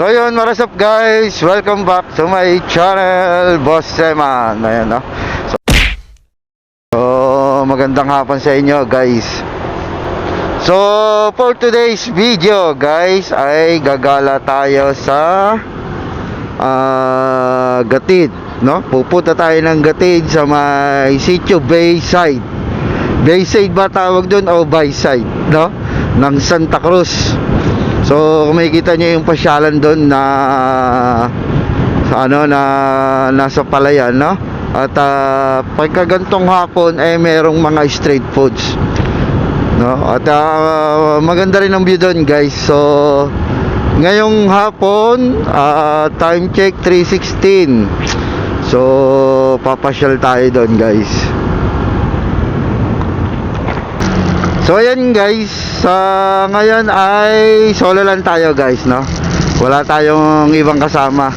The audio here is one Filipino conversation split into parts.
So yun, what's up guys? Welcome back to my channel, Boss Seman. Ayan, no? So, so, magandang hapon sa inyo guys. So, for today's video guys, ay gagala tayo sa ah, Gatid, no? Pupunta tayo ng Gatid sa may Sitio Bayside. Bayside ba tawag doon o Bayside, no? Ng Santa Cruz. So, kung makikita nyo yung pasyalan doon na sa ano na nasa palayan, no? At uh, pagkagantong hapon ay merong mga street foods. No? At ah, maganda rin ang view doon, guys. So, ngayong hapon, ah, time check 3:16. So, papasyal tayo doon, guys. So ayan guys, sa ngayon ay solo lang tayo guys, no? Wala tayong ibang kasama.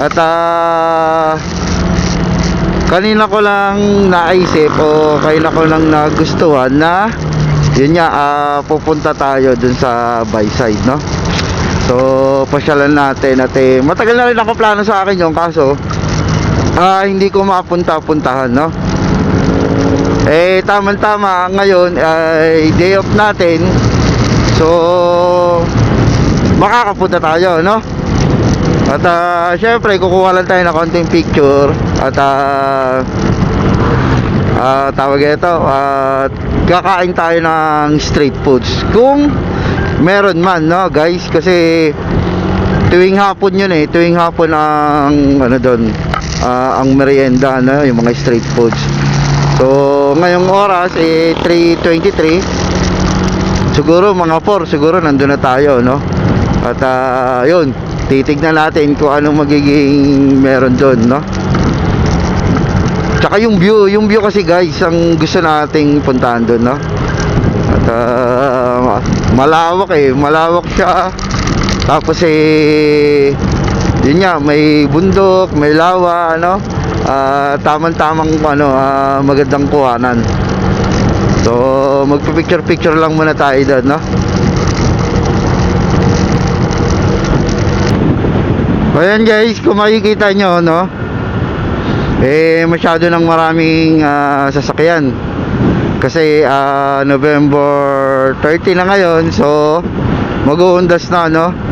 At ah kanina ko lang naisip o kanina ko lang nagustuhan na yun nga ah, pupunta tayo dun sa Bayside, no? So pasyalan natin at eh, matagal na rin ako plano sa akin yung kaso ah hindi ko mapunta-puntahan, no? Eh, tama-tama ngayon ay day off natin. So, makakapunta tayo, no? At ah, syempre, kukuha lang tayo ng konting picture at ah ah, tawag ito, at kakain tayo ng street foods. Kung meron man, no, guys, kasi tuwing hapon yun eh, tuwing hapon ang ano doon, ah, ang merienda, no, yung mga street foods. So, ngayong oras eh 3:23. Siguro mga 4 siguro nandun na tayo, no? At ah, yun, titignan natin kung anong magiging meron doon, no? Tsaka yung view, yung view kasi guys, ang gusto nating puntahan doon, no? At ah, malawak eh, malawak siya. Tapos eh yun nga, may bundok, may lawa, ano? Ah, tamang-tamang ano, ah, magandang kuhanan. So, magpa-picture-picture lang muna tayo doon, no? Ayan guys, kung makikita nyo, no? Eh, masyado ng maraming ah, sasakyan. Kasi ah, November 30 na ngayon, so mag-uundas na, no?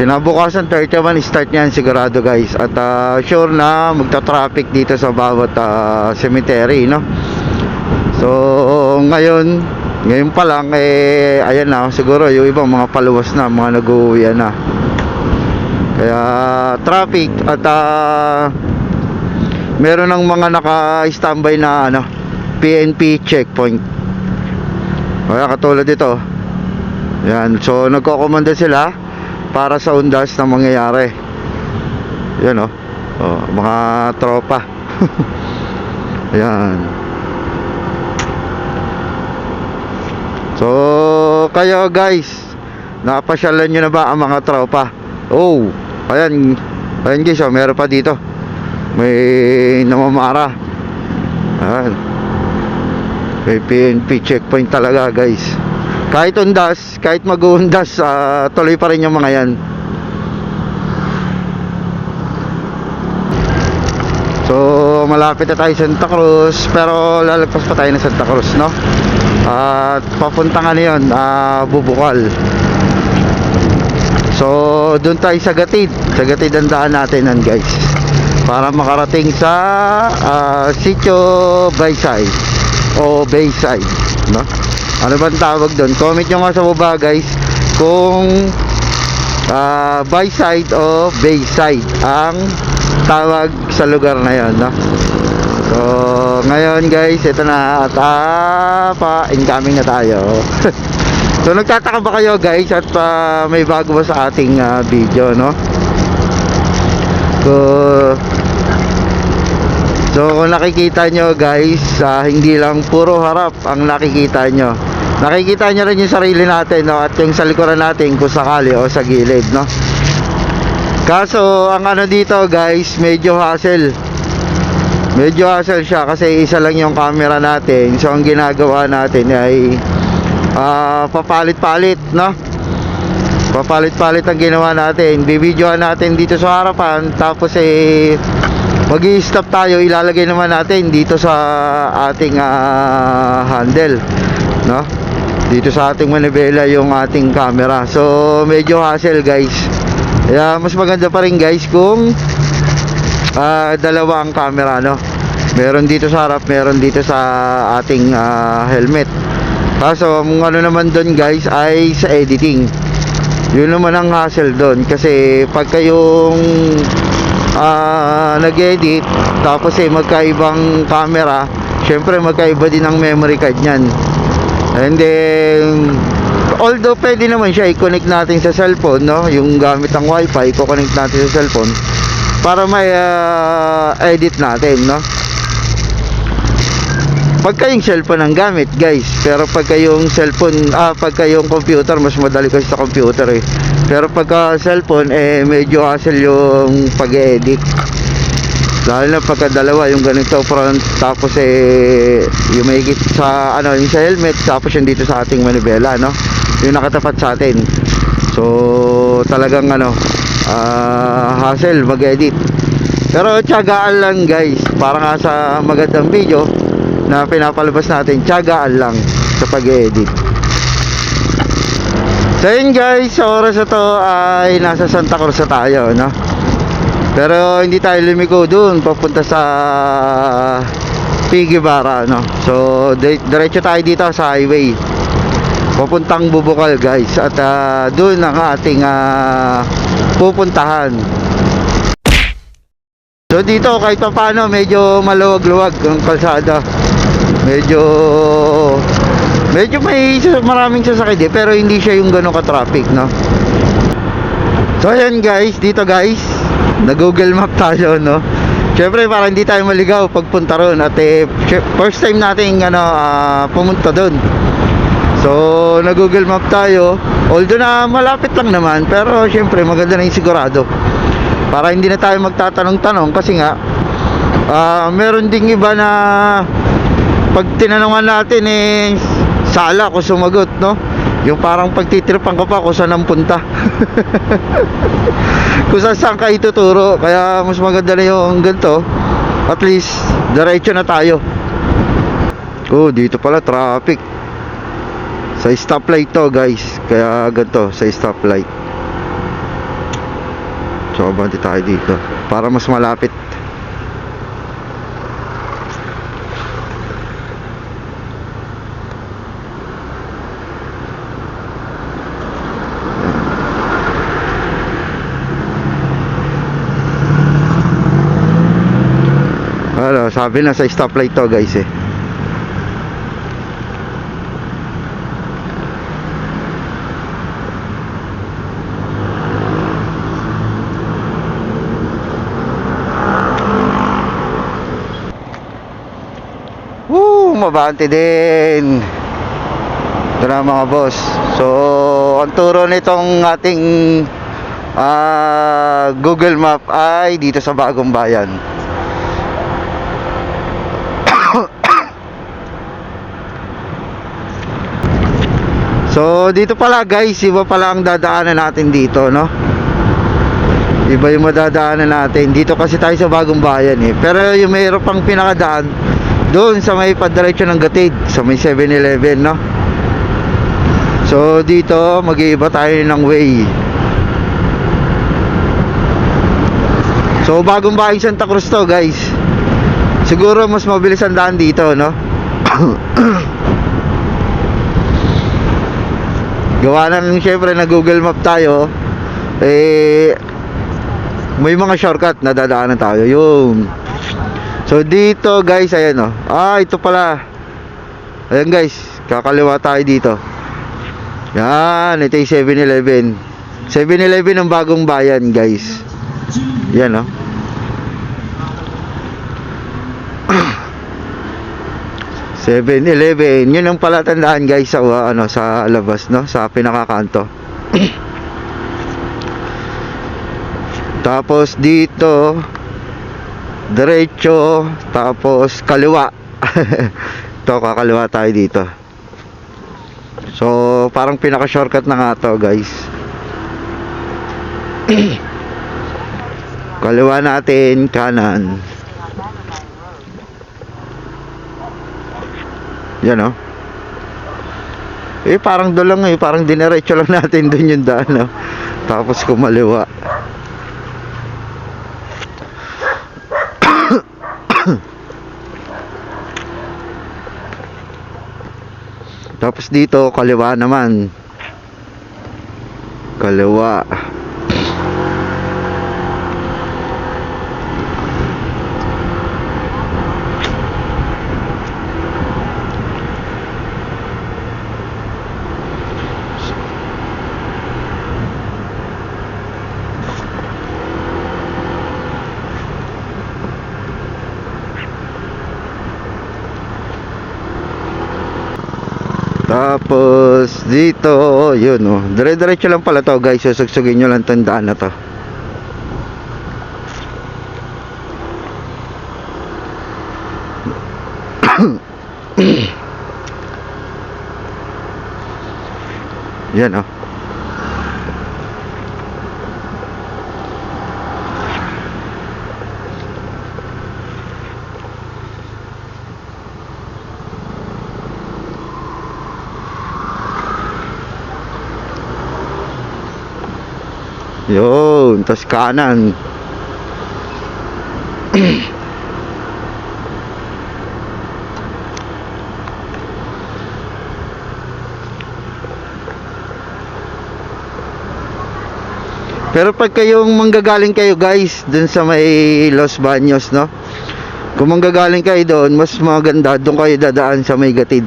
Kinabukasan 31 start niyan sigurado guys at ah, sure na magta-traffic dito sa bawat ah, cemetery no. So ngayon ngayon pa lang eh ayan na siguro yung ibang mga paluwas na mga nag-uwi na. Kaya traffic at ah, meron ng mga naka-standby na ano PNP checkpoint. Kaya katulad dito. Yan, so nagko-komanda sila para sa undas na mangyayari. Yan oh. oh mga tropa. Yan. So, kayo guys, napasyalan nyo na ba ang mga tropa? Oh, ayan. Ayan guys, oh, meron pa dito. May namamara. Ayan. May PNP checkpoint talaga guys kahit undas, kahit mag-uundas, ah, tuloy pa rin yung mga yan. So, malapit na tayo sa Santa Cruz, pero lalagpas pa tayo ng Santa Cruz, no? At papunta nga na ah, Bubukal. So, doon tayo sa Gatid. Sa Gatid ang daan natin nan guys. Para makarating sa ah, Sitio Bayside o Bayside, no? ano bang tawag doon comment nyo nga sa baba guys kung uh, by side o bay side ang tawag sa lugar na yon no? so ngayon guys ito na at ah, pa incoming na tayo so nagtataka ba kayo guys at ah, may bago ba sa ating ah, video no so So kung nakikita nyo guys, ah, hindi lang puro harap ang nakikita nyo. Nakikita nyo rin yung sarili natin no? at yung sa likuran natin kung sakali o sa gilid. No? Kaso ang ano dito guys, medyo hassle. Medyo hassle siya kasi isa lang yung camera natin. So ang ginagawa natin ay ah, papalit-palit. No? papalit-palit ang ginawa natin bibidyohan natin dito sa harapan tapos eh mag stop tayo. Ilalagay naman natin dito sa ating ah, handle no? Dito sa ating manibela yung ating camera. So medyo hassle guys. Kaya mas maganda pa rin guys kung ah, dalawa ang camera no? Meron dito sa harap meron dito sa ating ah, helmet. Kaso ang ano naman doon guys ay sa editing. Yun naman ang hassle doon kasi pag kayong ah, nag-edit. Tapos eh magkaibang camera. Syempre magkaiba din ang memory card niyan. And then although pwede naman siya i-connect natin sa cellphone no? Yung gamit ang wifi i-connect natin sa cellphone para may ah, edit natin no? Pagka yung cellphone ang gamit guys. Pero pagka yung cellphone ah pagka yung computer mas madali kasi sa computer eh pero pagka cellphone eh medyo hassle yung pag-edit lalo na pagka dalawa yung ganito front tapos eh yung may sa ano yung sa helmet tapos yung dito sa ating manibela no? Yung nakatapat sa atin. So talagang ano ah hassle mag-edit. Pero tiyagaan lang guys. Para nga sa magandang video na pinapalabas natin tiyagaan lang sa pag-edit so yun guys sa oras na to ay nasa Santa Cruz na tayo no? Pero hindi tayo lumiko dun papunta sa Pigibara no? So di- diretso tayo dito sa highway. Papuntang Bubukal guys. At ah, dun ang ating ah, pupuntahan. So dito kahit pa paano medyo maluwag-luwag ang kalsada. Medyo medyo may maraming sasakyan eh, pero hindi siya yung gano'ng ka-traffic, no? So ayan guys, dito guys, na Google Map tayo, no? Siyempre para hindi tayo maligaw pagpunta ron at eh, first time nating ano, ah, pumunta doon. So, na Google Map tayo. Although na malapit lang naman, pero syempre maganda na yung sigurado. Para hindi na tayo magtatanong-tanong kasi nga ah, meron ding iba na pag tinanungan natin eh sala kung sumagot, no? Yung parang pagtitripan ka pa kung saan ang punta. kung saan saan ka ituturo. Kaya mas maganda na yung ganito. At least, diretso na tayo. Oh, dito pala traffic. Sa stoplight to, guys. Kaya ganito, sa stoplight. So, abante tayo dito. Para mas malapit. Sabi na sa stoplight to guys eh. Woo, mabante din. Ito na mga boss. So, ang turo nitong ating ah, Google Map ay dito sa Bagong Bayan. So, dito pala guys, iba pala ang dadaanan natin dito, no? Iba yung madadaanan natin. Dito kasi tayo sa Bagong Bayan eh. Pero yung mayroon pang pinakadaan doon sa may padiretso ng Gatid, sa may 7-Eleven, no? So, dito mag-iiba tayo ng way. So, Bagong Bayan Santa Cruz to, guys. Siguro mas mabilis ang daan dito, no? Gawa ng syempre na Google Map tayo, eh, may mga shortcut na dadaanan tayo. Yung So dito guys, ayan oh. Ah, ito pala. Ayan guys, kakaliwa tayo dito. Yan, ito yung 7-Eleven. 7-Eleven ng bagong bayan guys. Yan oh. Seven Eleven, yun ang palatandaan guys sa uh, ano sa labas no, sa pinakakanto. Tapos dito diretso tapos kaliwa. To kakaliwa tayo dito. So parang pinaka shortcut na nga to guys. Kaliwa natin, kanan. Yan oh. Eh parang doon lang eh, parang dinerecho lang natin doon yung daan no. Tapos kumaliwa. Tapos dito kaliwa naman. Kaliwa. Tapos dito, yun oh. Dire-diretso lang pala to, guys. Susugsugin nyo lang tong daan na to. Yan oh. Yun, tas kanan. Pero pag kayong manggagaling kayo guys, dun sa may Los Baños, no? Kung manggagaling kayo doon, mas maganda doon kayo dadaan sa may Gatid.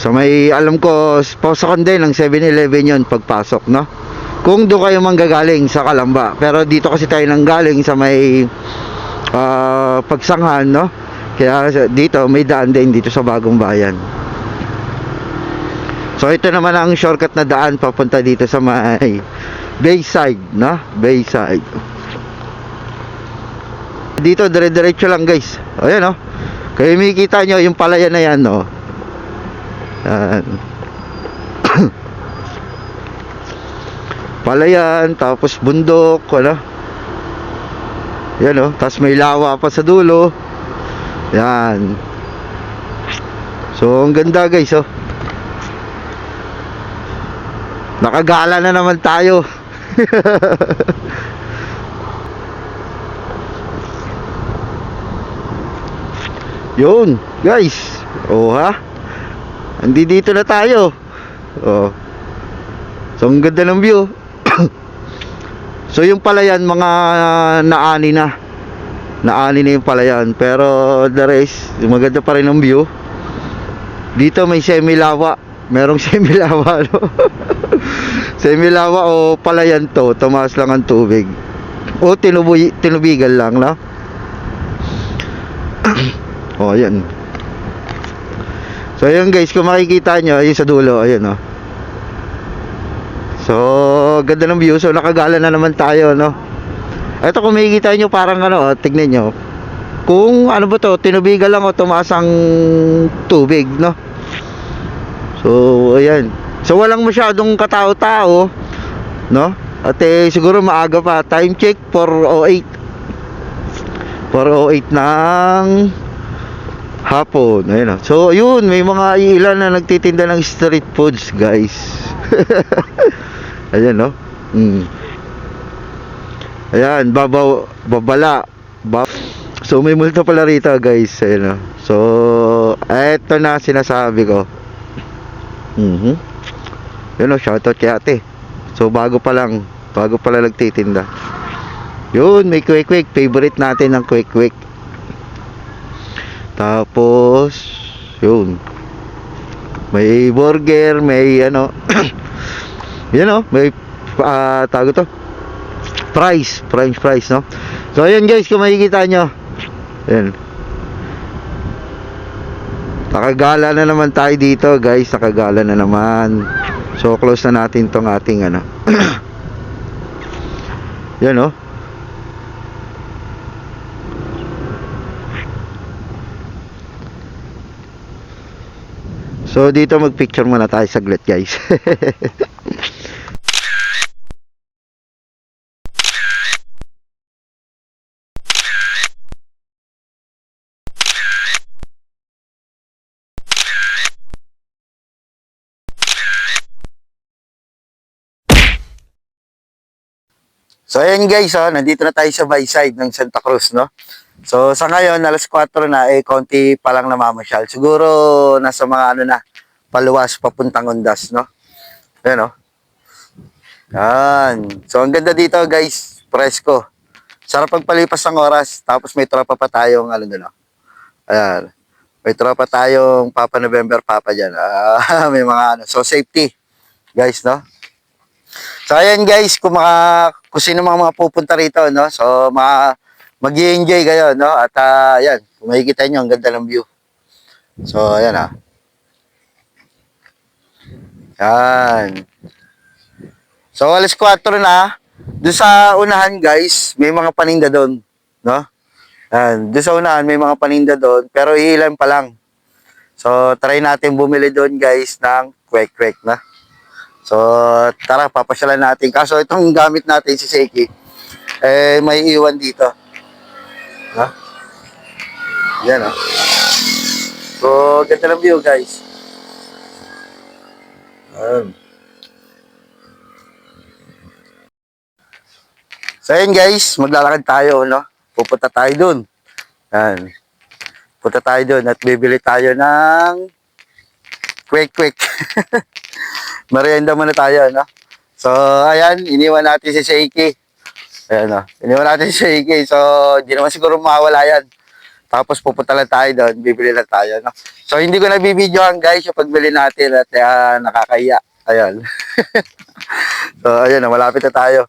Sa may, alam ko, pasok din ng 7-Eleven yun pagpasok, no? Kung doon kayo manggagaling sa Kalamba. Pero dito kasi tayo nanggaling sa may ah, pagsanghan, no? Kaya dito, may daan din dito sa Bagong Bayan. So ito naman ang shortcut na daan papunta dito sa may Bayside, no? Bayside. Dito dire-diretso lang, guys. Ayan, oh. Kayo makikita nyo yung palayan na yan, no? Yan. Palayan, tapos bundok, ano? Yan, oh. Tapos may lawa pa sa dulo. Yan. So, ang ganda, guys, oh. Nakagala na naman tayo. Yun, guys. Oh ha. Andi dito na tayo. Oh. So ang ganda ng view. So yung palayan mga naani na. Naani na yung palayan pero the rest maganda pa rin ang view. Dito may semi-lawa. Merong semi-lawa no. semi-lawa o palayan to, tumaas lang ang tubig. O tinubuy, tinubigan lang no. Oh, ayan. So, ayun guys, kung makikita nyo, ayun sa dulo, ayun, oh. So, ganda ng view. So, nakagala na naman tayo, no? Ito, kung makikita nyo, parang ano, oh, tignan nyo. Kung, ano ba to, tinubigan lang o tumaas ang tubig, no? So, ayan. So, walang masyadong katao-tao, no? At eh, siguro maaga pa. Time check, 4.08. 4.08 ng hapon. Ayun oh. So, yun, may mga ilan na nagtitinda ng street foods, guys. Ayan, no? Mm. Ayan, babaw, babala. Ba so, may multo pala rito, guys. Ayan, no? So, eto na sinasabi ko. Mhm. Yun, oh, shoutout kay ate. So, bago pa lang, bago pa lang nagtitinda. Yun, may quick quick. Favorite natin ng quick quick. Tapos, yun. May burger, may ano. yan oh, may uh, tago to. Fries, french fries, no? So, ayan guys, kung makikita nyo. Ayan. Nakagala na naman tayo dito, guys. Nakagala na naman. So, close na natin tong ating ano. yan oh. So dito mag-picture muna tayo saglit guys. So ayan guys, oh, nandito na tayo sa Bayside ng Santa Cruz, no? So sa ngayon, alas 4 na, eh, konti pa lang namamasyal. Siguro nasa mga ano na, paluwas, papuntang Ondas, no? Ayan, oh. Yan. So ang ganda dito guys, presko. Sarap pagpalipas ng oras, tapos may tropa pa tayong, ano doon, oh. Ayan. May tropa tayong Papa November Papa dyan. Ah, may mga ano. So safety, guys, no? So ayan guys, kung mga kung sino mga, mga pupunta rito, no? So mga mag enjoy kayo, no? At ah, ayan, kung makikita nyo, ang ganda ng view. So ayan ah. Yan. So alas 4 na. Doon sa unahan guys, may mga paninda doon, no? Yan. Doon sa unahan, may mga paninda doon, pero ilan pa lang. So try natin bumili doon guys ng kwek-kwek na. So, tara, papasyalan natin. Kaso itong gamit natin, si Seiki, eh, may iwan dito. Ha? Yan, ha? So, ganda ng view, guys. Um. So, ayun guys, maglalakad tayo, no? Pupunta tayo dun. Yan. Punta tayo dun at bibili tayo ng quick-quick. Merienda muna tayo, no? So, ayan, iniwan natin si Seiki. Ayan, no? Iniwan natin si Seiki. So, di naman siguro mawala yan. Tapos pupunta lang tayo doon, bibili lang tayo, no? So, hindi ko na bibidyohan, guys, yung pagbili natin at uh, nakakaya. Ayan. so, ayan, malapit na tayo.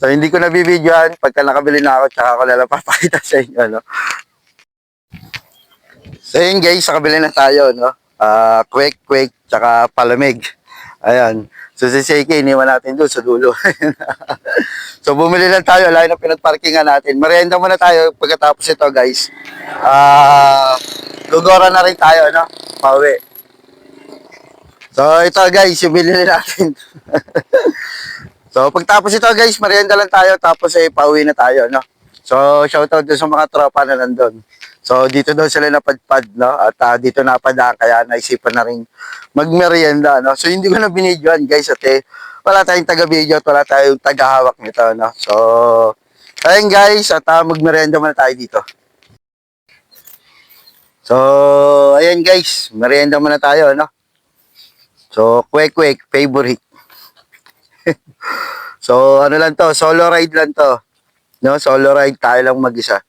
So, hindi ko na bibidyohan. Pagka nakabili na ako, tsaka ko na lang papakita sa inyo, no? So, yun guys, nakabili na tayo, no? Ah, quick, quick, tsaka palamig. Ayan. So, si Seiki, iniwan natin doon sa dulo. so, bumili lang tayo. Layo na pinagparkingan natin. Merienda muna tayo pagkatapos ito, guys. Ah, gugora na rin tayo, no? Pauwi. So, ito, guys, yung binili natin. so, pagtapos ito, guys, merienda lang tayo. Tapos, eh, pauwi na tayo, no? So, shoutout doon sa mga tropa na nandun. So, dito daw sila napadpad, no? At ah, dito napadaan, kaya naisipan na rin magmerienda, no? So, hindi ko na binidyoan, guys, at eh, wala tayong taga-video at wala tayong taga-hawak nito, no? So, ayun, guys, at uh, magmerienda muna tayo dito. So, ayan, guys, merienda muna tayo, no? So, quick-quick, favorite. so, ano lang to, solo ride lang to. No, solo ride tayo lang mag-isa.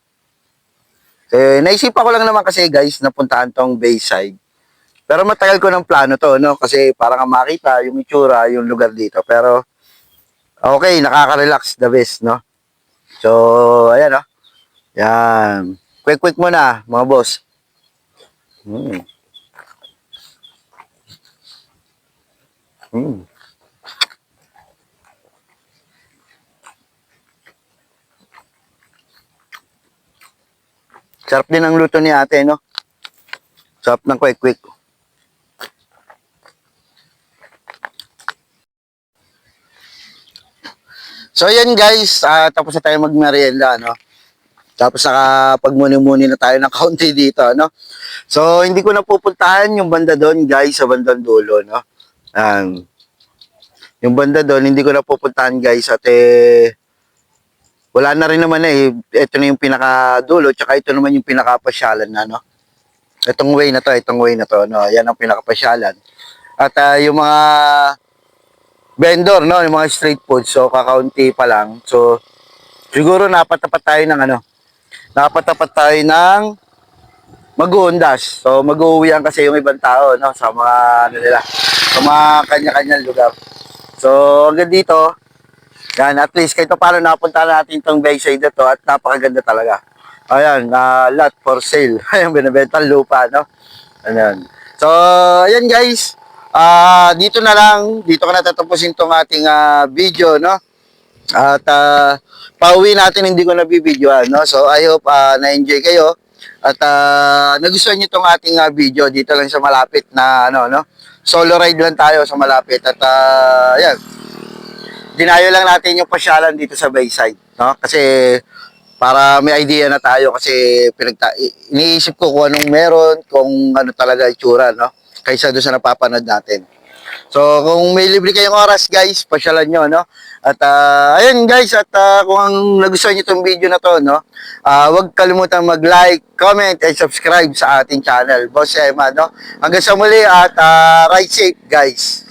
Eh, naisipan ko lang naman kasi guys, napuntahan tong Bayside. Pero matagal ko ng plano to, no? Kasi para nga makita yung itsura, yung lugar dito. Pero, okay, nakaka-relax, the best, no? So, ayan, no? Yan. Quick-quick muna, mga boss. Hmm. Hmm. Sarap din ang luto ni ate, no? Sarap ng quick-quick. So, ayan guys, ah, tapos na tayo magmerienda, no? Tapos nakapagmuni-muni na tayo ng kaunti dito, no? So, hindi ko na pupuntahan yung banda doon, guys, sa bandang dulo, no? Um, yung banda doon, hindi ko na pupuntahan, guys, at eh, wala na rin naman eh. Ito na yung pinakadulo, tsaka ito naman yung pinakapasyalan na, no? Itong way na to, itong way na to, no? Yan ang pinakapasyalan. At ah, yung mga vendor, no? Yung mga street food, so kakaunti pa lang. So, siguro napatapat tayo ng ano, napatapat tayo ng mag-uundas. So, mag-uwian kasi yung ibang tao, no? Sa mga, ano nila, sa mga kanya-kanyang lugar. So, hanggang dito, yan, at least kahit pa paano napunta natin itong Bayside na to at napakaganda talaga. Ayan, na lot for sale. Ayan, binibenta lupa, no? Ayan. So, ayan guys. Ah, dito na lang, dito ko na tatapusin tong ating ah, video, no? At ah, pauwi natin hindi ko na bibidyoan, no? So, I hope ah, na-enjoy kayo. At ah, nagustuhan niyo tong ating ah, video dito lang sa malapit na ano, no? Solo ride lang tayo sa malapit at ah, ayan dinayo lang natin yung pasyalan dito sa Bayside, no? Kasi para may idea na tayo kasi pinagta iniisip ko kung anong meron, kung ano talaga itsura, no? Kaysa doon sa napapanood natin. So, kung may libre kayong oras, guys, pasyalan nyo, no? At, ah, ayun, guys, at ah, kung nagustuhan nyo itong video na to, no? Ah, huwag kalimutan mag-like, comment, and subscribe sa ating channel. Boss Emma, no? Hanggang sa muli at ah, ride safe, guys.